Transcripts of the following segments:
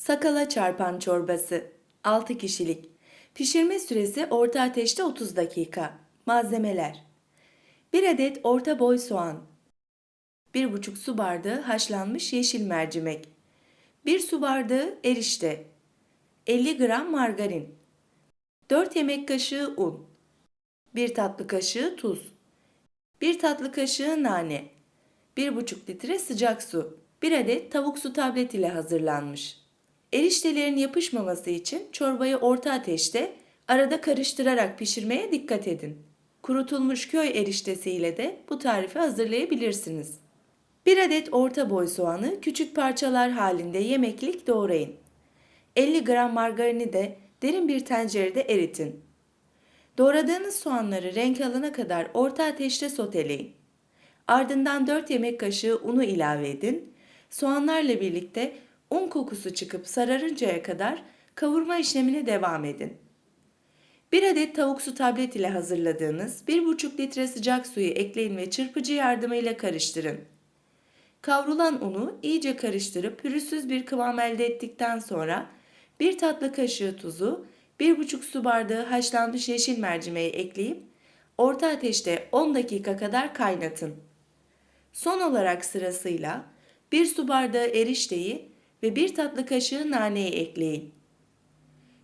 Sakala çarpan çorbası 6 kişilik. Pişirme süresi orta ateşte 30 dakika. Malzemeler. 1 adet orta boy soğan. 1,5 su bardağı haşlanmış yeşil mercimek. 1 su bardağı erişte. 50 gram margarin. 4 yemek kaşığı un. 1 tatlı kaşığı tuz. 1 tatlı kaşığı nane. 1,5 litre sıcak su. 1 adet tavuk su tablet ile hazırlanmış. Eriştelerin yapışmaması için çorbayı orta ateşte arada karıştırarak pişirmeye dikkat edin. Kurutulmuş köy eriştesi ile de bu tarifi hazırlayabilirsiniz. 1 adet orta boy soğanı küçük parçalar halinde yemeklik doğrayın. 50 gram margarini de derin bir tencerede eritin. Doğradığınız soğanları renk alana kadar orta ateşte soteleyin. Ardından 4 yemek kaşığı unu ilave edin. Soğanlarla birlikte un kokusu çıkıp sararıncaya kadar kavurma işlemine devam edin. 1 adet tavuk su tablet ile hazırladığınız 1,5 litre sıcak suyu ekleyin ve çırpıcı yardımıyla karıştırın. Kavrulan unu iyice karıştırıp pürüzsüz bir kıvam elde ettikten sonra 1 tatlı kaşığı tuzu, 1,5 su bardağı haşlanmış yeşil mercimeği ekleyip orta ateşte 10 dakika kadar kaynatın. Son olarak sırasıyla 1 su bardağı erişteyi ve 1 tatlı kaşığı naneyi ekleyin.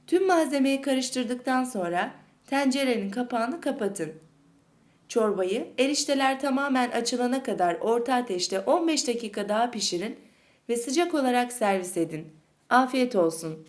Tüm malzemeyi karıştırdıktan sonra tencerenin kapağını kapatın. Çorbayı erişteler tamamen açılana kadar orta ateşte 15 dakika daha pişirin ve sıcak olarak servis edin. Afiyet olsun.